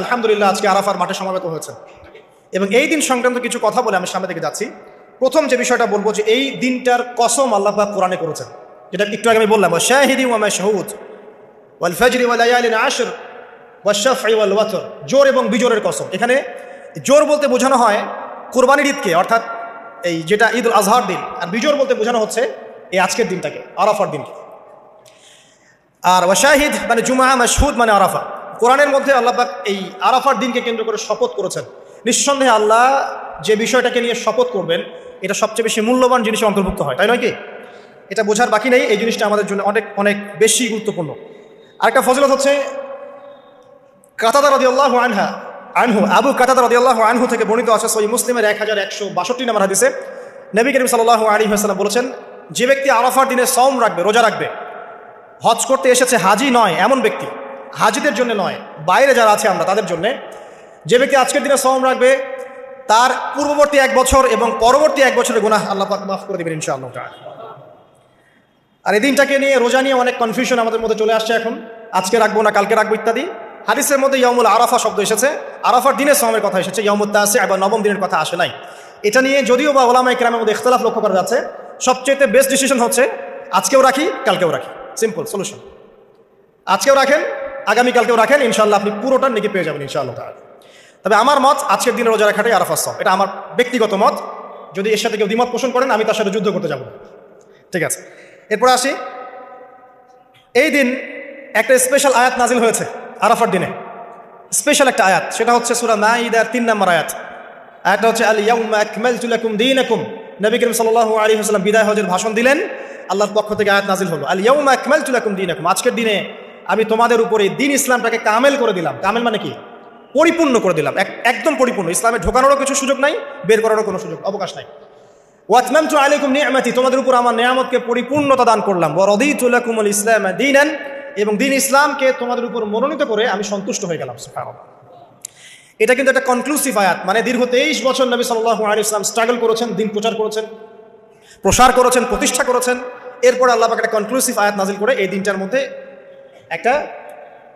আলহামদুলিল্লাহ, আজকে আরাফার মাঠে সমাবেত হয়েছে। এবং এই দিন সংক্রান্ত কিছু কথা বলে আমি সামনে দিকে যাচ্ছি। প্রথম যে বিষয়টা বলব যে এই দিনটার কসম আল্লাহ পাক কোরআনে করেছেন। যেটা একটু আগে আমি বললাম শাহিদি ওয়ামা শাহুদ ওয়াল ফজরি ওয়াল লায়ালিন আশর ওয়াশাফি ওয়াল ওয়াতর। জোর এবং বিজোরের কসম। এখানে জোর বলতে বোঝানো হয় কোরবানির ঈদকে, অর্থাৎ এই যেটা ঈদ উল আজহার দিন। আর বিজোর বলতে বোঝানো হচ্ছে এই আজকের দিনটাকে, আরাফার দিনকে। আর ওয়াশাহিদ মানে জুমা মাসহুদ মানে আরাফা। কোরআনের মধ্যে আল্লাহ পাক এই আরাফার দিনকে কেন্দ্র করে শপথ করেছেন। নিঃসন্দেহে আল্লাহ যে বিষয়টাকে নিয়ে শপথ করবেন, এটা সবচেয়ে বেশি মূল্যবান জিনিসে অন্তর্ভুক্ত হয়, তাই নয় কি? এটা বোঝার বাকি নেই, এই জিনিসটা আমাদের জন্য অনেক অনেক বেশি গুরুত্বপূর্ণ। আরেকটা ফজিলত হচ্ছে, কাতাদা রদিয়াল্লাহ আনহা, আনহু, আবু কাতাদা রদিয়াল্লাহ আনহু থেকে বর্ণিত আছে সই মুসলিমের এক হাজার একশো বাষট্টি নাম্বার হাদিসে। নবী করিম সাল্লাহ আলী হাসাল্লাম বলেছেন, যে ব্যক্তি আরাফার দিনে সম রাখবে, রোজা রাখবে, হজ করতে এসেছে হাজি নয়, এমন ব্যক্তি। হাজিদের জন্য নয়, বাইরে যারা আছে আমরা, তাদের জন্য। যে ব্যক্তি আজকের দিনে সম রাখবে, তার পূর্ববর্তী এক বছর এবং পরবর্তী এক বছরের গুনাহ আল্লাহ পাক মাফ করে দেবেন ইনশাআল্লাহ। আর এই দিনটাকে নিয়ে রোজা নিয়ে অনেক কনফিউশন আমাদের মধ্যে চলে আসছে এখন। আজকে রাখব না, কালকে রাখব ইত্যাদি। হাদিসের মধ্যে ইয়মুল আরাফা শব্দ এসেছে। আরাফার দিনের সমের কথা এসেছে ইয়মুল তাসে আবার নবম দিনের কথা আসে নাই। এটা নিয়ে যদিও বা ওলামাই কেরামের মধ্যে ইখতলাফ লক্ষ্য করা যাচ্ছে সবচেয়ে বেস্ট ডিসিশন হচ্ছে, আজকেও রাখি, কালকেও রাখি। সিম্পল সলিউশন আজকেও রাখেন আগামীকালকেও রাখেন ইনশাল্লাহ আপনি পুরোটা নেকি পেয়ে যাবেন, ইনশাআল্লাহ। তাআলা তবে আমার মত আজকের দিনে রোজা রাখাটাই আরাফার সব। এটা আমার ব্যক্তিগত মত। যদি এর সাথে কেউ দ্বিমত পোষণ করেন, আমি তার সাথে যুদ্ধ করতে যাব। ঠিক আছে? এরপরে আসি। এই দিন একটা স্পেশাল আয়াত নাজিল হয়েছে আরাফার দিনে। স্পেশাল একটা আয়াত। সেটা হচ্ছে সুরা মাইদার তিন নম্বর আয়াত। আয়াতটা হচ্ছে আল ইয়াউমা আকমালতু লাকুম দীনাকুম। নবী করিম সাল্লাল্লাহু আলাইহি ওয়াসাল্লাম বিদায় হজের ভাষণ দিলেন। আল্লাহর পক্ষ থেকে আয়াত নাজিল হলো আল ইয়াউমা আকমালতু লাকুম দীনাকুম। আজকের দিনে আমি তোমাদের উপরে দিন ইসলামটাকে কামেল করে দিলাম। কামেল মানে কি? পরিপূর্ণ করে দিলাম। এক- একদম পরিপূর্ণ। ইসলামে ঢোকানোরও কিছু সুযোগ নাই, বের করারও কোনো সুযোগ অবকাশ নাই। ওয়াতমাম তু আলাইকুম নিয়ামাতি, তোমাদের উপর আমার নিয়ামতকে পরিপূর্ণতা দান করলাম। ওয়ারদিতু লাকুমুল ইসলাম দীনান, এবং দিন ইসলামকে তোমাদের উপর মনোনীত করে আমি সন্তুষ্ট হয়ে গেলাম। এটা কিন্তু একটা কনক্লুসিভ আয়াত। মানে দীর্ঘ তেইশ বছর নবী সাল্লাহ আলী ইসলাম স্ট্রাগল করেছেন, দিন প্রচার করেছেন, প্রসার করেছেন, প্রতিষ্ঠা করেছেন। এরপর আল্লাহ একটা কনক্লুসিভ আয়াত নাজিল করে এই দিনটার মধ্যে একটা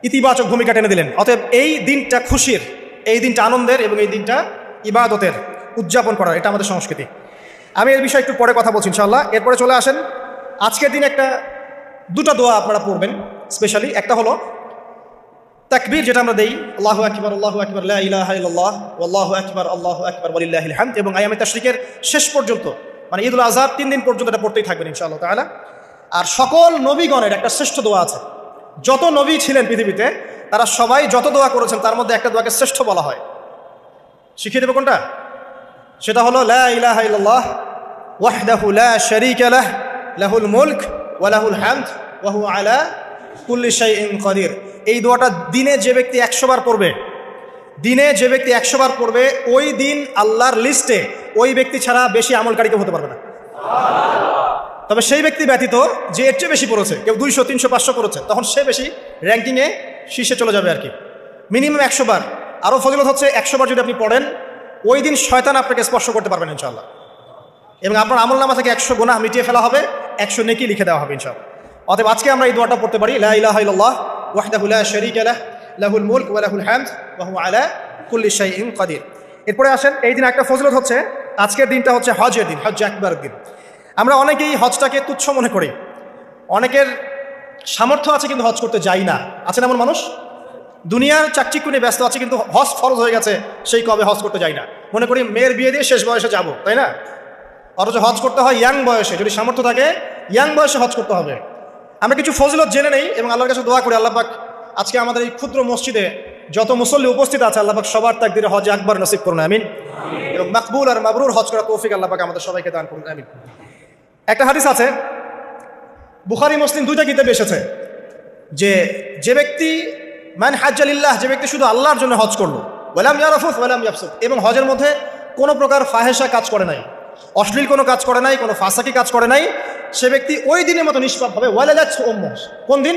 ইতিবাচক ভূমিকা টেনে দিলেন। অতএব এই দিনটা খুশির, এই দিনটা আনন্দের এবং এই দিনটা ইবাদতের উদযাপন করার, এটা আমাদের সংস্কৃতি। আমি এর বিষয়ে একটু পরে কথা বলছি ইনশাল্লাহ এরপরে চলে আসেন। আজকের দিন একটা, দুটো দোয়া আপনারা পড়বেন, স্পেশালি। একটা হলো, তাকবীর যেটা আমরা দেই, আল্লাহু আকবার আল্লাহু আকবার, লা ইলাহা ইল্লাল্লাহ আল্লাহু আকবার আল্লাহু আকবার, ওয়ালিল্লাহিল হামদ এবং আয়ামে তাশরিকের শেষ পর্যন্ত মানে ঈদুল আজহার তিন দিন পর্যন্ত এটা পড়তেই থাকবেন ইনশাআল্লাহ তাআলা। আর সকল নবীগণের একটা শ্রেষ্ঠ দোয়া আছে। যত নবী ছিলেন পৃথিবীতে, তারা সবাই যত দোয়া করেছেন, তার মধ্যে একটা দোয়াকে শ্রেষ্ঠ বলা হয়। শিখিয়ে দেবে কোনটা? সেটা হলো, লা মুলক কাদির। এই দোয়াটা দিনে যে ব্যক্তি একশো বার পড়বে, দিনে যে ব্যক্তি একশো বার পড়বে, ওই দিন আল্লাহর লিস্টে ওই ব্যক্তি ছাড়া বেশি আমলকারী কেউ হতে পারবে না। তবে সেই ব্যক্তি ব্যতীত যে এর চেয়ে বেশি পড়েছে, কেউ দুইশো, তিনশো, পাঁচশো করেছে তখন সে বেশি র্যাঙ্কিংয়ে শীর্ষে চলে যাবে আর কি। মিনিমাম একশো বার। আরও ফজিলত হচ্ছে একশো বার যদি আপনি পড়েন, ওই দিন শয়তান আপনাকে স্পর্শ করতে পারবেন ইনশাল্লাহ এবং আপনার আমল নামা থেকে একশো গোনা মিটিয়ে ফেলা হবে, একশো নেকি লিখে দেওয়া হবে ইনশাল্লাহ অতএব আজকে আমরা এই দোয়াটা পড়তে পারি লাহ মুলক এরপরে আসেন, এই দিন একটা ফজিলত হচ্ছে, আজকের দিনটা হচ্ছে হজের দিন হজ একবার দিন। আমরা অনেকেই হজটাকে তুচ্ছ মনে করি। অনেকের সামর্থ্য আছে কিন্তু হজ করতে যাই না। আছেন এমন মানুষ? দুনিয়ার চাকচিক্য ব্যস্ত আছে কিন্তু হজ ফরজ হয়ে গেছে, সেই কবে হজ করতে যাই না। মনে করি মেয়ের বিয়ে দিয়ে শেষ বয়সে যাব, তাই না? অথচ হজ করতে হয় ইয়াং বয়সে, যদি সামর্থ্য থাকে, ইয়াং বয়সে হজ করতে হবে। আমরা কিছু ফজিলত জেনে নেই এবং আল্লাহর কাছে দোয়া করি আল্লাহপাক আজকে আমাদের এই ক্ষুদ্র মসজিদে যত মুসল্লি উপস্থিত আছে, আল্লাহ পাক সবার তাকদিরে হজ একবার নসিব করুন, আমিন। এবং মাকবুল আর মাবরুর হজ করা তৌফিক আল্লাহপাক আমাদের সবাইকে দান করুন, আমিন। একটা হাদিস আছে, বুখারি, মুসলিম দুইটা কিতাবে এসেছে, যে যে ব্যক্তি, মান হাজ্জালিল্লাহ যে ব্যক্তি শুধু আল্লাহর জন্য হজ করল, ওয়ালাম ইয়ারফুস ওয়ালাম ইয়াফসুক এবং হজের মধ্যে কোনো প্রকার ফাহেসা কাজ করে নাই, অশ্লীল কোনো কাজ করে নাই, কোনো ফাঁসাকি কাজ করে নাই, সে ব্যক্তি ওই দিনের মতো নিষ্পাপ হবে, ওয়ালাদাত ওম্ম কোন দিন?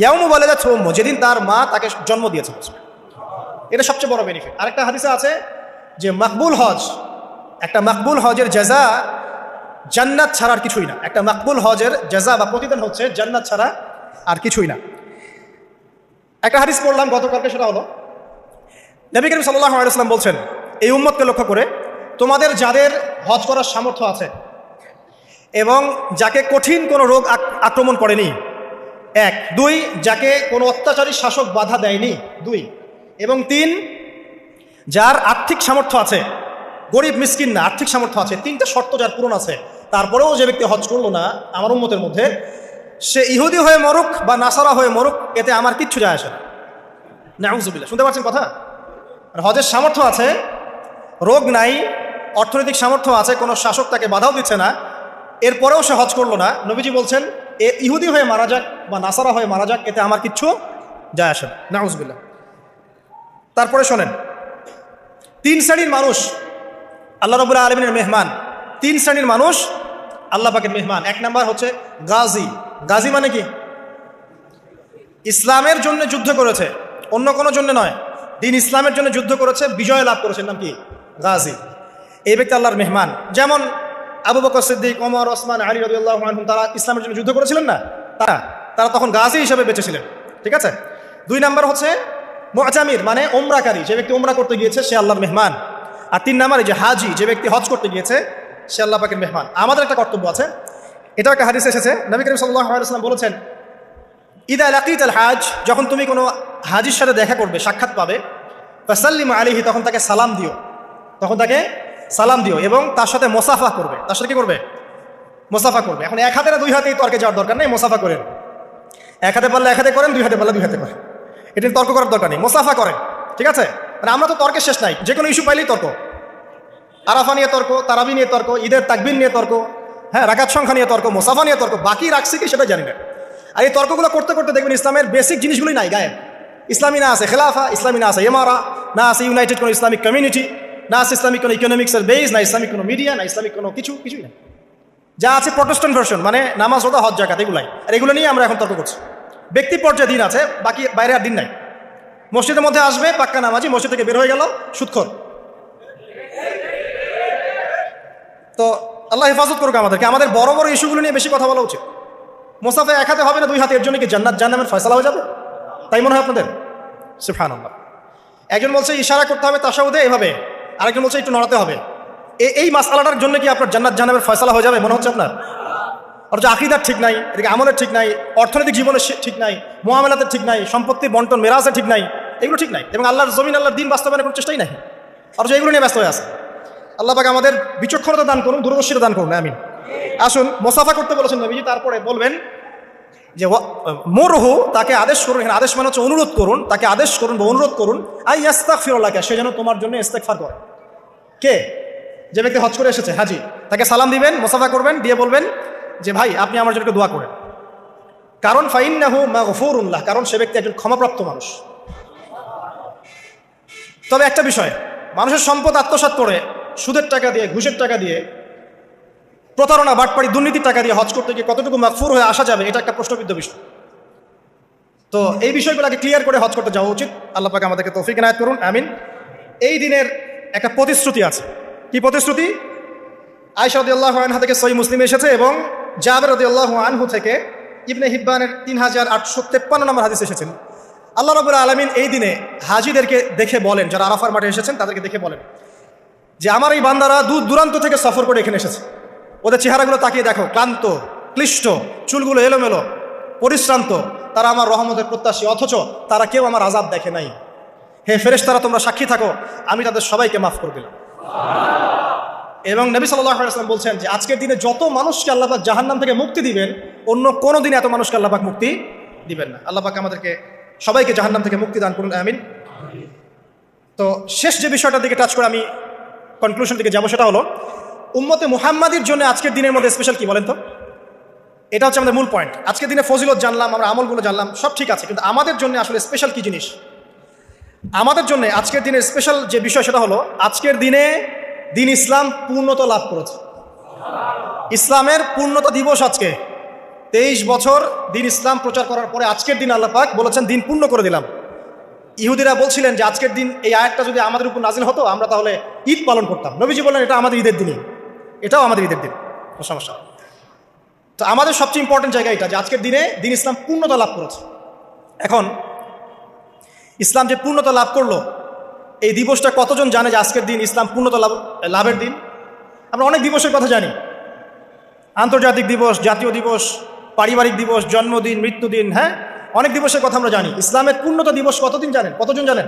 ইয়াউমু ওয়ালাদাত ওম্ম যেদিন তার মা তাকে জন্ম দিয়েছে। এটা সবচেয়ে বড় বেনিফিট আরেকটা হাদিসে আছে যে, মাকবুল হজ, একটা মাকবুল হজের জাজা জান্নাত ছাড়া আর কিছুই না। একটা মাকবুল হজের জাজা বা প্রতিদান হচ্ছে জান্নাত ছাড়া আর কিছুই না। একটা হাদিস পড়লাম গতকালকে, সেটা হলো, নবী করিম সাল্লাহ বলছেন, এই উম্মতকে লক্ষ্য করে তোমাদের যাদের হজ করার সামর্থ্য আছে এবং যাকে কঠিন কোনো রোগ আক্রমণ করেনি, এক, দুই, যাকে কোনো অত্যাচারী শাসক বাধা দেয়নি, দুই, এবং তিন, যার আর্থিক সামর্থ্য আছে, গরিব, মিসকিন না, আর্থিক সামর্থ্য আছে, তিনটা শর্ত যার পূরণ আছে তারপরেও যে ব্যক্তি হজ করল না আমার উন্মতের মধ্যে, সে ইহুদি হয়ে মরুক বা নাসারা হয়ে মরুক, এতে আমার কিচ্ছু যায় আসে না। শুনতে পাচ্ছেন কথা? হজের সামর্থ্য আছে, রোগ নাই, অর্থনৈতিক সামর্থ্য আছে, কোনো শাসক তাকে বাধাও দিচ্ছে না, এরপরেও সে হজ করল না। নবীজি বলছেন, এ ইহুদি হয়ে মারা যাক বা নাসারা হয়ে মারা যাক, এতে আমার কিচ্ছু যায় আসে না। নাউজবিল্লা তারপরে শোনেন, তিন শ্রেণির মানুষ, আল্লাহ রবুল্লাহ আলমিনের মেহমান, তিন শ্রেণির মানুষ আল্লাহ পাকের মেহমান। এক নাম্বার হচ্ছে গাজী। গাজী মানে কি? ইসলামের জন্য যুদ্ধ করেছে, অন্য কোনো জন্য নয়। দিন ইসলামের জন্য যুদ্ধ করেছে, বিজয় লাভ করেছে নাম কি? গাজী। এই ব্যক্তি আল্লাহর মেহমান। যেমন আবু বকর সিদ্দিক, ওমর, ওসমান, আলী রবিউল্লাহ তারা ইসলামের জন্য যুদ্ধ করেছিলেন না? তারা তারা তখন গাজী হিসেবে বেঁচেছিলেন। ঠিক আছে? দুই নাম্বার হচ্ছে মোজামির মানে ওমরাকারী যে ব্যক্তি ওমরা করতে গিয়েছে, সে আল্লাহর মেহমান। আর তিন নাম্বার যে হাজি, যে ব্যক্তি হজ করতে গিয়েছে সে আল্লাহ পাকের মেহমান। আমাদের একটা কর্তব্য আছে। এটা একটা হাদিস এসেছে। নবী করিম আলাইসাল্লাম বলেছেন, ইদা লাকিত আল হাজ যখন তুমি কোনো হাজির সাথে দেখা করবে, সাক্ষাৎ পাবে, ফাসাল্লিম আলিহি তখন তাকে সালাম দিও। তখন তাকে সালাম দিও এবং তার সাথে মোসাফা করবে। তার সাথে কি করবে? মোসাফা করবে। এখন এক হাতে না দুই হাতেই তর্কে যাওয়ার দরকার নেই, মোসাফা করেন। এক হাতে পারলে এক হাতে করেন, দুই হাতে পারলে দুই হাতে করেন। এটা তর্ক করার দরকার নেই, মোসাফা করেন। ঠিক আছে? মানে আমরা তো তর্কের শেষ নাই যে কোনো ইস্যু পাইলেই তর্ক। আরাফা নিয়ে তর্ক, তারাবি নিয়ে তর্ক, ঈদের তাকবিন নিয়ে তর্ক হ্যাঁ রাকাত সংখ্যা নিয়ে তর্ক, মোসাফা নিয়ে তর্ক, বাকি রাখছি কি সেটা জানি না। আর এই তর্কগুলো করতে করতে দেখবেন ইসলামের বেসিক জিনিসগুলোই নাই গায়ে ইসলামী না আছে খেলাফা, ইসলামী না আছে এমারা না আছে ইউনাইটেড কোনো ইসলামিক কমিউনিটি না আছে ইসলামিক কোনো ইকোনমিক্সের বেস না ইসলামিক কোনো মিডিয়া না ইসলামিক কোনো কিছু, কিছুই না যা আছে প্রটেস্ট্যান্ট ভার্সন মানে নামাজ রোদা হজ জাকাত এগুলাই। আর এগুলো নিয়ে আমরা এখন তর্ক করছি। ব্যক্তি পর্যায়ে দিন আছে, বাকি বাইরে আর দিন নাই। মসজিদের মধ্যে আসবে, পাক্কা নামাজি, মসজিদ থেকে বের হয়ে গেল, সুৎখর। তো আল্লাহ হেফাজত করুক আমাদেরকে। আমাদের বড় বড় ইস্যুগুলো নিয়ে বেশি কথা বলা উচিত। মোসাফে এক হাতে হবে না, দুই হাতে এর জন্য কি জান্নাত জান্নামের ফয়সলা হয়ে যাবে? তাই মনে হয় আপনাদের? সুফান আল্লাহ একজন বলছে, ইশারা করতে হবে তাসাউদে এভাবে। আরেকজন বলছে, একটু নড়াতে হবে। এই মাসালাটার জন্য কি আপনার জান্নাত জান্নামের ফয়সলা হয়ে যাবে? মনে হচ্ছে আপনার? অথচ আকিদার ঠিক নাই, এদিকে আমলের ঠিক নাই, অর্থনৈতিক জীবনের ঠিক নাই, মোয়ামেলাতের ঠিক নাই, সম্পত্তির বন্টন, মেরাজের ঠিক নাই, এগুলো ঠিক নাই। এবং আল্লাহর জমিন, আল্লাহর দিন বাস্তবায়নের কোনো চেষ্টাই নাই। অথচ এগুলো নিয়ে ব্যস্ত হয়ে আছে। আল্লাহ আমাদের বিচক্ষণতা দান করুন, দূরদর্শিতা দান করুন আমি আসুন, মোসাফা করতে বলেছেন নবীজি, তারপরে বলবেন যে মোরহু, তাকে আদেশ করুন, এখানে আদেশ মানে হচ্ছে অনুরোধ করুন, তাকে আদেশ করুন বা অনুরোধ করুন, আই ইস্তাক ফিরোল্লাহকে সে যেন তোমার জন্য ইস্তেকফার করে। কে? যে ব্যক্তি হজ করে এসেছে, হাজি, তাকে সালাম দিবেন, মোসাফা করবেন, দিয়ে বলবেন যে, ভাই, আপনি আমার জন্য দোয়া করেন। কারণ ফাইন নাহু মা গফুরুল্লাহ কারণ সে ব্যক্তি একজন ক্ষমাপ্রাপ্ত মানুষ। তবে একটা বিষয়, মানুষের সম্পদ আত্মসাৎ করে সুদের টাকা দিয়ে, ঘুষের টাকা দিয়ে, প্রতারণা, বাটপাড়ি, দুর্নীতির টাকা দিয়ে হজ করতে গিয়ে কতটুকু মাকফুর হয়ে আসা যাবে, এটা একটা প্রশ্নবিদ্ধ বিষয়। তো এই বিষয়গুলোকে ক্লিয়ার করে হজ করতে যাওয়া উচিত। আল্লাহ পাকে আমাদেরকে তৌফিক এনায়ত করুন, আমিন। এই দিনের একটা প্রতিশ্রুতি আছে। কি প্রতিশ্রুতি? আয়সা আল্লাহ আনহা থেকে সই মুসলিম এসেছে এবং জাবের রদিয়াল্লাহ আনহু থেকে ইবনে হিব্বানের তিন হাজার আটশো তেপ্পান্ন নম্বর হাদিস এসেছেন। আল্লাহ রবুল্লা আলমিন এই দিনে হাজিদেরকে দেখে বলেন, যারা আরাফার মাঠে এসেছেন, তাদেরকে দেখে বলেন। যে আমার এই বান্দারা দূর দূরান্ত থেকে সফর করে এখানে এসেছে। ওদের চেহারাগুলো তাকিয়ে দেখো, ক্লান্ত, ক্লিষ্ট, চুলগুলো এলোমেলো, পরিশ্রান্ত। তারা আমার রহমতের প্রত্যাশী, অথচ তারা কেউ আমার আজাব দেখে নাই। হে ফেরেশ তারা তোমরা সাক্ষী থাকো, আমি তাদের সবাইকে মাফ করে দিলাম। এবং নবী সাল্লাম বলছেন যে, আজকের দিনে যত মানুষকে আল্লাহাক জাহান্নাম থেকে মুক্তি দিবেন, অন্য কোনো দিনে এত মানুষকে আল্লাহাক মুক্তি দিবেন না। আল্লাহাক আমাদেরকে, সবাইকে জাহান্নাম থেকে মুক্তি দান করুন, আমিন। তো শেষ যে বিষয়টার দিকে টাচ করে আমি কনক্লুশন দিকে যাব সেটা হলো, উম্মতে মুহাম্মাদির জন্য আজকের দিনের মধ্যে স্পেশাল কি বলেন তো? এটা হচ্ছে আমাদের মূল পয়েন্ট আজকের দিনে ফজিলত জানলাম, আমরা আমলগুলো জানলাম, সব ঠিক আছে, কিন্তু আমাদের জন্য আসলে স্পেশাল কি জিনিস? আমাদের জন্য আজকের দিনের স্পেশাল যে বিষয় সেটা হলো, আজকের দিনে দিন ইসলাম পূর্ণতা লাভ করেছে। ইসলামের পূর্ণতা দিবস আজকে। তেইশ বছর দিন ইসলাম প্রচার করার পরে আজকের দিন আল্লাহ পাক বলেছেন, দিন পূর্ণ করে দিলাম। ইহুদিরা বলছিলেন যে আজকের দিন এই আয়াতটা যদি আমাদের উপর নাজিল হতো, আমরা তাহলে ঈদ পালন করতাম। নবীজি বললেন, এটা আমাদের ঈদের দিনে। এটাও আমাদের ঈদের দিন। সমস্যা। তো আমাদের সবচেয়ে ইম্পর্টেন্ট জায়গা এটা যে আজকের দিনে দিন ইসলাম পূর্ণতা লাভ করেছে। এখন, ইসলাম যে পূর্ণতা লাভ করল, এই দিবসটা কতজন জানে যে আজকের দিন ইসলাম পূর্ণতা লাভ, লাভের দিন? আমরা অনেক দিবসের কথা জানি। আন্তর্জাতিক দিবস, জাতীয় দিবস, পারিবারিক দিবস, জন্মদিন, মৃত্যুদিন হ্যাঁ? অনেক দিবসের কথা আমরা জানি। ইসলামের পূর্ণতা দিবস কতদিন জানেন? কতজন জানেন?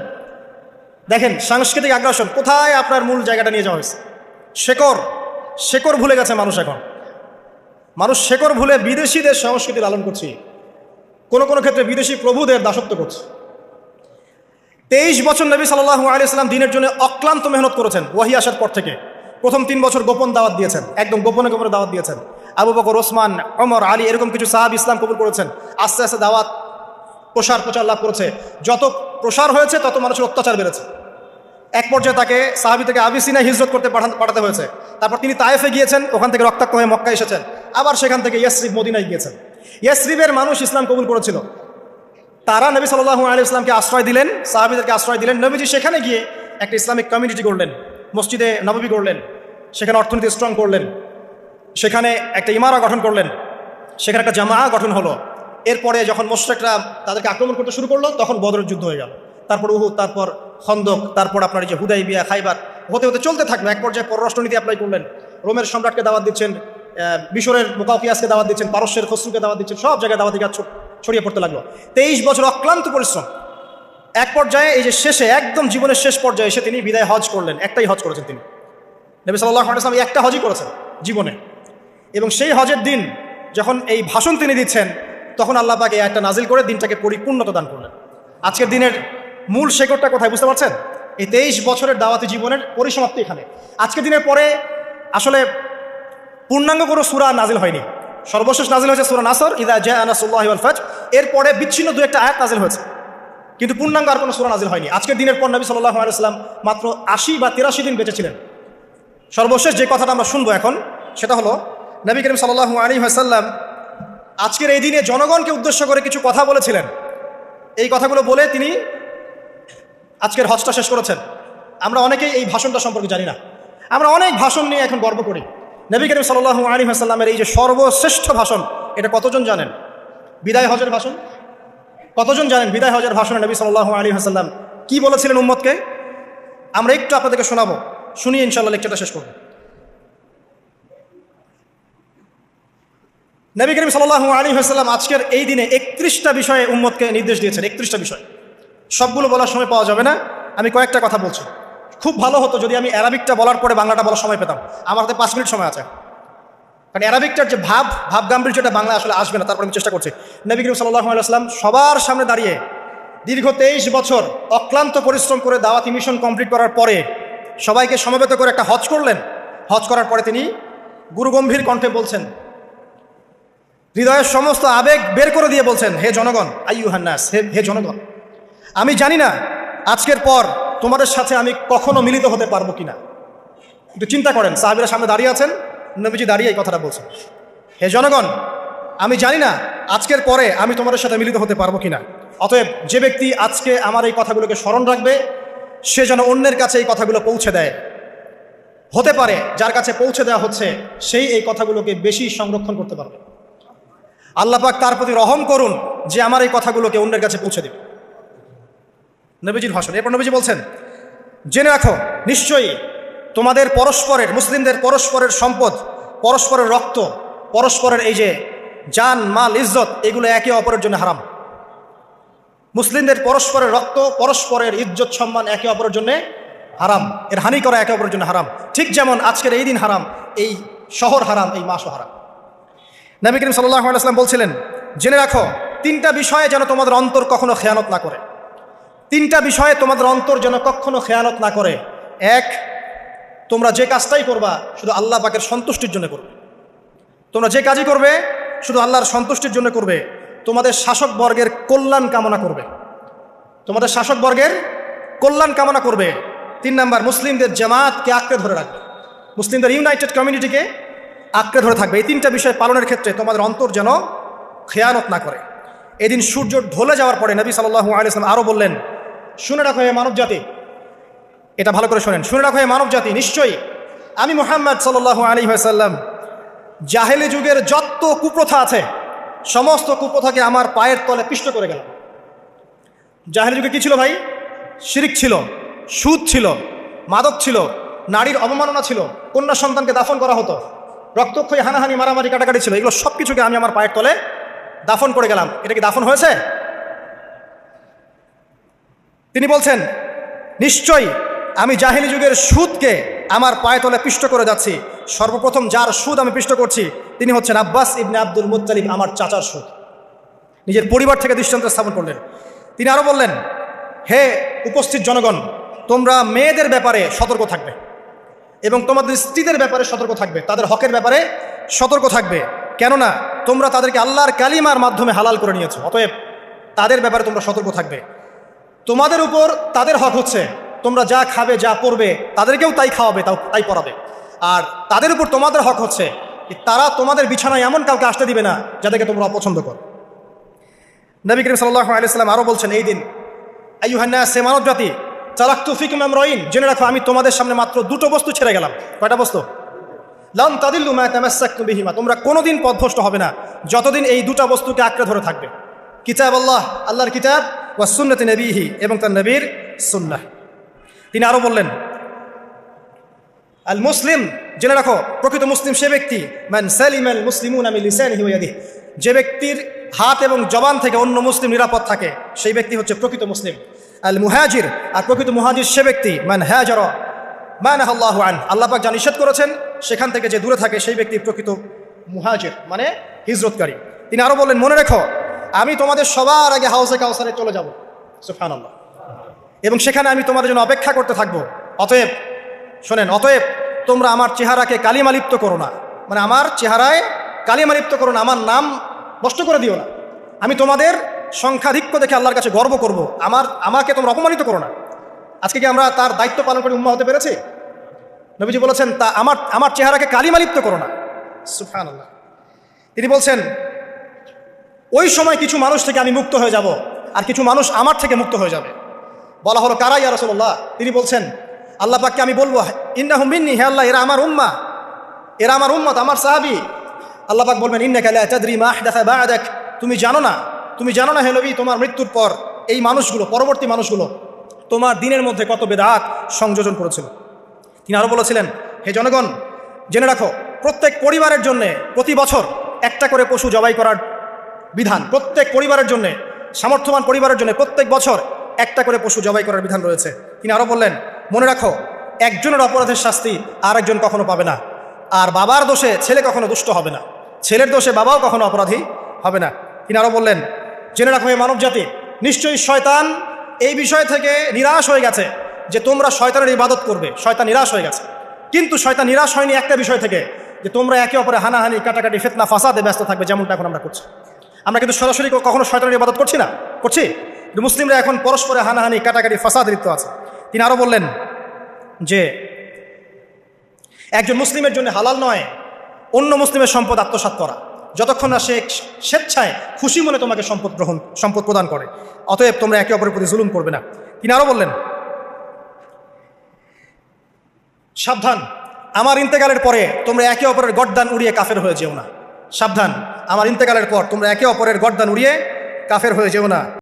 দেখেন, সাংস্কৃতিক আগ্রাসন, কোথায় আপনার মূল জায়গাটা নিয়ে যাওয়া হয়েছে? শেকর শেকর ভুলে গেছে মানুষ এখন। মানুষ শেকর ভুলে বিদেশিদের সংস্কৃতি লালন করছে। কোনো কোনো ক্ষেত্রে বিদেশি প্রভুদের দাসত্ব করছে। তেইশ বছর নবী সাল্লাহ আলিয়াল্লাম দিনের জন্য অক্লান্ত মেহনত করেছেন ওয়াহি আসার পর থেকে। প্রথম তিন বছর গোপন দাওয়াত দিয়েছেন, একদম গোপনে গোপনে দাওয়াত দিয়েছেন। আবু বকর, ওসমান অমর আলী, এরকম কিছু সাহাব ইসলাম কবুল করেছেন। আস্তে আস্তে দাওয়াত প্রসার প্রচার লাভ করেছে। যত প্রসার হয়েছে, তত মানুষের অত্যাচার বেড়েছে। এক পর্যায়ে তাকে সাহাবি থেকে আবিসিনা হিজরত করতে পাঠাতে হয়েছে। তারপর তিনি তায়েফে গিয়েছেন, ওখান থেকে রক্তাক্ত হয়ে মক্কা এসেছেন। আবার সেখান থেকে ইয়াসরিফ মদিনায় গিয়েছেন। ইয়াসরিফের মানুষ ইসলাম কবুল করেছিল। তারা নবী সাল্লাহ আলী ইসলামকে আশ্রয় দিলেন, সাহাবিদেরকে আশ্রয় দিলেন। নবীজি সেখানে গিয়ে একটা ইসলামিক কমিউনিটি করলেন মসজিদে নববী করলেন সেখানে অর্থনীতি স্ট্রং করলেন, সেখানে একটা ইমারা গঠন করলেন, সেখানে একটা জামা গঠন হলো। এরপরে যখন মোশরেকরা তাদেরকে আক্রমণ করতে শুরু করল, তখন বদরের যুদ্ধ হয়ে গেল। তারপর উহু তারপর খন্দক, তারপর আপনার এই যে হুদাই বিয়া খাইবার, হতে হতে চলতে থাকল। এক পর্যায়ে পররাষ্ট্রনীতি অ্যাপ্লাই করলেন। রোমের সম্রাটকে দাওয়াত দিচ্ছেন মিশরের মোকাউকিয়াসকে দাওয়াত দিচ্ছেন, পারস্যের খসরুকে দাওয়াত দিচ্ছেন, সব জায়গায় দাওয়াতি কাজ ছড়িয়ে পড়তে লাগল। তেইশ বছর অক্লান্ত পরিশ্রম। এক পর্যায়ে এই যে শেষে, একদম জীবনের শেষ পর্যায়ে এসে তিনি বিদায় হজ করলেন। একটাই হজ করেছেন তিনি। নবী সাল্লাহ আলাইসলাম একটা হজই করেছেন জীবনে। এবং সেই হজের দিন যখন এই ভাষণ তিনি দিচ্ছেন তখন আল্লাহ পাকে একটা নাজিল করে দিনটাকে পরিপূর্ণতা দান করলেন। আজকের দিনের মূল শেকড়টা কোথায় বুঝতে পারছেন? এই তেইশ বছরের দাওয়াতি জীবনের পরিসমাপ্তি এখানে। আজকের দিনের পরে আসলে পূর্ণাঙ্গ কোনো সুরা নাজিল হয়নি। সর্বশেষ নাজিল হয়েছে সুরা নাসর, ইদা জয়া আনাসুল্লাহ ফাজ এরপরে বিচ্ছিন্ন দু একটা আয়াত নাজিল হয়েছে। কিন্তু পূর্ণাঙ্গ আর কোনো সুরা নাজিল হয়নি। আজকের দিনের পর নবী সাল্লাহ আলাইসলাম মাত্র আশি বা তিরাশি দিন বেঁচেছিলেন সর্বশেষ যে কথাটা আমরা শুনব এখন, সেটা হলো, নবী করিম সাল্লাহ আলী হাসাল্লাম আজকের এই দিনে জনগণকে উদ্দেশ্য করে কিছু কথা বলেছিলেন। এই কথাগুলো বলে তিনি আজকের হজটা শেষ করেছেন। আমরা অনেকেই এই ভাষণটা সম্পর্কে জানি না। আমরা অনেক ভাষণ নিয়ে এখন গর্ব করি। নবী করিম সাল্লাহ আলী হাসাল্লামের এই যে সর্বশ্রেষ্ঠ ভাষণ, এটা কতজন জানেন? বিদায় হজের ভাষণ? কতজন জানেন বিদায় হজের ভাষণে নবী সাল্লাহ আলী হাসাল্লাম কি বলেছিলেন উম্মতকে? আমরা একটু আপনাদেরকে শোনাবো। শুনিয়ে ইনশাল্লাহ লেকচারটা শেষ করব। নবী করিম সাল্লাহ আলী হাসাল্লাম আজকের এই দিনে একত্রিশটা বিষয়ে উম্মতকে নির্দেশ দিয়েছেন, একত্রিশটা বিষয়। সবগুলো বলার সময় পাওয়া যাবে না, আমি কয়েকটা কথা বলছি। খুব ভালো হতো যদি আমি অ্যারাবিকটা বলার পরে বাংলাটা বলার সময় পেতাম। আমার হাতে পাঁচ মিনিট সময় আছে। কারণ অ্যারাবিকটার যে ভাব ভাব গাম্ভীর্যটা বাংলা আসলে আসবে না, তারপর আমি চেষ্টা করছি। নবী করিম সাল্লাহ আলাইসলাম সবার সামনে দাঁড়িয়ে দীর্ঘ তেইশ বছর অক্লান্ত পরিশ্রম করে দাওয়াতি মিশন কমপ্লিট করার পরে সবাইকে সমবেত করে একটা হজ করলেন। হজ করার পরে তিনি গুরুগম্ভীর কণ্ঠে বলছেন হৃদয়ের সমস্ত আবেগ বের করে দিয়ে বলছেন, হে জনগণ আইয়ু হান্নাস হে হে জনগণ, আমি জানি না আজকের পর তোমাদের সাথে আমি কখনো মিলিত হতে পারব কিনা। একটু চিন্তা করেন, সাহাবিরা সামনে দাঁড়িয়ে আছেন, নবীজি দাঁড়িয়ে এই কথাটা বলছেন। হে জনগণ, আমি জানি না আজকের পরে আমি তোমাদের সাথে মিলিত হতে পারব কিনা। অতএব যে ব্যক্তি আজকে আমার এই কথাগুলোকে স্মরণ রাখবে, সে যেন অন্যের কাছে এই কথাগুলো পৌঁছে দেয়। হতে পারে, যার কাছে পৌঁছে দেওয়া হচ্ছে, সেই এই কথাগুলোকে বেশি সংরক্ষণ করতে পারবে। আল্লাহ পাক তার প্রতি রহম করুন যে আমার এই কথাগুলোকে অন্যের কাছে পৌঁছে দেবে। নবীজির ভাষণ। এরপর নবীজি বলছেন, জেনে রাখো, নিশ্চয়ই তোমাদের পরস্পরের, মুসলিমদের পরস্পরের সম্পদ, পরস্পরের রক্ত, পরস্পরের এই যে জান, মাল, ইজ্জত, এগুলো একে অপরের জন্য হারাম। মুসলিমদের পরস্পরের রক্ত, পরস্পরের ইজ্জত সম্মান একে অপরের জন্য হারাম। এর হানি করা একে অপরের জন্য হারাম। ঠিক যেমন আজকের এই দিন হারাম, এই শহর হারাম, এই মাসও হারাম। নবী করিম সাল্লাহ আলাইসলাম বলছিলেন, জেনে রাখো, তিনটা বিষয়ে যেন তোমাদের অন্তর কখনো খেয়ানত না করে। তিনটা বিষয়ে তোমাদের অন্তর যেন কখনো খেয়ানত না করে। এক, তোমরা যে কাজটাই করবা, শুধু আল্লাহ পাকের সন্তুষ্টির জন্য করবে। তোমরা যে কাজই করবে, শুধু আল্লাহর সন্তুষ্টির জন্য করবে। তোমাদের শাসক বর্গের কল্যাণ কামনা করবে। তোমাদের শাসক বর্গের কল্যাণ কামনা করবে। তিন নাম্বার, মুসলিমদের জামাতকে আঁকড়ে ধরে রাখবে। মুসলিমদের ইউনাইটেড কমিউনিটিকে আঁকড়ে ধরে থাকবে। এই তিনটা বিষয় পালনের ক্ষেত্রে তোমাদের অন্তর যেন খেয়ানত না করে। এদিন সূর্য ঢলে যাওয়ার পরে নবী সাল্লাহ আলিয়াল্লাম আরও বললেন, শুনে রাখো হে মানব জাতি এটা ভালো করে শোনেন, শুনে রাখো হে মানব জাতি নিশ্চয়ই আমি মোহাম্মদ সাল্লাহ আলী সাল্লাম জাহেলি যুগের যত কুপ্রথা আছে, সমস্ত কুপ্রথাকে আমার পায়ের তলে পিষ্ট করে গেলাম। জাহেলি যুগে কি ছিল ভাই? শিরিক ছিল, সুদ ছিল, মাদক ছিল, নারীর অবমাননা ছিল, কন্যা সন্তানকে দাফন করা হতো। রক্তক্ষয়ী, হানাহানি, মারামারি, কাটাকাটি ছিল। এগুলো সব কিছুকে আমি আমার পায়ের তলে দাফন করে গেলাম। এটা কি দাফন হয়েছে? তিনি বলছেন, নিশ্চয়ই আমি জাহিলি যুগের সুদকে আমার পায়ে তলে পিষ্ট করে যাচ্ছি। সর্বপ্রথম যার সুদ আমি পিষ্ট করছি, তিনি হচ্ছেন আব্বাস ইবনে আব্দুল মুত্তালিব, আমার চাচার সুদ। নিজের পরিবার থেকে দৃষ্টান্ত স্থাপন করলেন। তিনি আরও বললেন, হে উপস্থিত জনগণ, তোমরা মেয়েদের ব্যাপারে সতর্ক থাকবে। এবং তোমাদের স্ত্রীদের ব্যাপারে সতর্ক থাকবে, তাদের হকের ব্যাপারে সতর্ক থাকবে। কেননা, তোমরা তাদেরকে আল্লাহর কালিমার মাধ্যমে হালাল করে নিয়েছো, অতএব তাদের ব্যাপারে তোমরা সতর্ক থাকবে। তোমাদের উপর তাদের হক হচ্ছে, তোমরা যা খাবে, যা পড়বে, তাদেরকেও তাই খাওয়াবে, তাও তাই পড়াবে। আর তাদের উপর তোমাদের হক হচ্ছে তারা তোমাদের বিছানায় এমন কাউকে আসতে দিবে না, যাদেরকে তোমরা অপছন্দ করো। নবী করিম সাল্লাহ আলাইসাল্লাম আরও বলছেন, এই দিন আইহান্না সে মানব জাতি চালাক তুফিক রইন জেনে রাখো, আমি তোমাদের সামনে মাত্র দুটো বস্তু ছেড়ে গেলাম। কয়টা বস্তু? লাম তাদিল্লু মা তামাসাক্তু বিহিমা, তোমরা কোনোদিন পথভ্রষ্ট হবে না, যতদিন এই দুটো বস্তুকে আঁকড়ে ধরে থাকবে। কিতাব আল্লাহ, আল্লাহর কিতাব, ওয়া সুন্নতি নবীহি, এবং তার নবীর সুন্নাহ। তিনি আরও বললেন, আল মুসলিম, জেনে রাখো, প্রকৃত মুসলিম সে ব্যক্তি, মান সালিম আল মুসলিমুন আমি যে ব্যক্তির হাত এবং জবান থেকে অন্য মুসলিম নিরাপদ থাকে, সেই ব্যক্তি হচ্ছে প্রকৃত মুসলিম। আল মুহাজির আর প্রকৃত মুহাজির সে ব্যক্তি, মান হাজার মান আল্লাহ আন আল্লাহ পাক যা নিষেধ করেছেন, সেখান থেকে যে দূরে থাকে সেই ব্যক্তি প্রকৃত মুহাজির মানে হিজরতকারী। তিনি আরও বললেন, মনে রেখো, আমি তোমাদের সবার আগে হাউসে কাউসারে চলে যাব। সুফান আল্লাহ এবং সেখানে আমি তোমাদের জন্য অপেক্ষা করতে থাকব। অতএব, শোনেন, অতএব তোমরা আমার চেহারাকে কালিমালিপ্ত করো না। মানে আমার চেহারায় কালিমালিপ্ত করো না, আমার নাম নষ্ট করে দিও না। আমি তোমাদের সংখ্যাধিক্য দেখে আল্লাহর কাছে গর্ব করব। আমার, আমাকে তোমরা অপমানিত করো না। আজকে কি আমরা তার দায়িত্ব পালন করে উম্মা হতে পেরেছি? নবীজি বলেছেন, তা আমার আমার চেহারাকে কালিমালিপ্ত করো না। সুফান আল্লাহ তিনি বলছেন, ওই সময় কিছু মানুষ থেকে আমি মুক্ত হয়ে যাব, আর কিছু মানুষ আমার থেকে মুক্ত হয়ে যাবে। বলা হলো কারাই ইয়া রসল্লাহ তিনি বলছেন, আল্লাহ পাককে আমি বলব ইন্না হুমিন্নি হে আল্লাহ, এরা আমার উম্মা এরা আমার উম্মত, আমার সাহাবি। আল্লাহ পাক বলবেন ইন্না কালা চাদরি মাহ দেখা বা দেখ তুমি জানো না তুমি জানো না হে নবী, তোমার মৃত্যুর পর এই মানুষগুলো, পরবর্তী মানুষগুলো, তোমার দিনের মধ্যে কত বেদাত সংযোজন করেছিল। তিনি আরও বলেছিলেন, হে জনগণ, জেনে রাখো, প্রত্যেক পরিবারের জন্যে প্রতি বছর একটা করে পশু জবাই করার বিধান, প্রত্যেক পরিবারের জন্য, সামর্থ্যবান পরিবারের জন্য প্রত্যেক বছর একটা করে পশু জবাই করার বিধান রয়েছে। তিনি আরও বললেন, মনে রাখো, একজনের অপরাধের শাস্তি আর একজন কখনো পাবে না। আর বাবার দোষে ছেলে কখনো দুষ্ট হবে না। ছেলের দোষে বাবাও কখনো অপরাধী হবে না। তিনি আরও বললেন জেনে রাখো এই মানব জাতি, নিশ্চয়ই শয়তান এই বিষয় থেকে নিরাশ হয়ে গেছে যে তোমরা শয়তানের ইবাদত করবে। শয়তান নিরাশ হয়ে গেছে। কিন্তু শয়তান নিরাশ হয়নি একটা বিষয় থেকে, যে তোমরা একে অপরে হানাহানি, কাটাকাটি, ফেতনা, ফাসাদে ব্যস্ত থাকবে যেমনটা এখন আমরা করছি। আমরা কিন্তু সরাসরি কখনো শয়তানের ইবাদত করছি না, করছি? মুসলিমরা এখন পরস্পরে হানাহানি, কাটাকাটি, ফাসাদ লিপ্ত আছে। তিনি আরও বললেন যে, একজন মুসলিমের জন্য হালাল নয়, অন্য মুসলিমের সম্পদ আত্মসাৎ করা। যতক্ষণ না সে স্বেচ্ছায় খুশি মনে তোমাকে সম্পদ গ্রহণ, সম্পদ প্রদান করে। অতএব তোমরা একে অপরের প্রতি জুলুম করবে না। তিনি আরও বললেন, সাবধান, আমার ইন্তেকালের পরে তোমরা একে অপরের গড্ডান উড়িয়ে কাফের হয়ে যেও না। সাবধান, আমার ইন্তেকালের পর তোমরা একে অপরের গড্ডান উড়িয়ে কাফের হয়ে যেও না।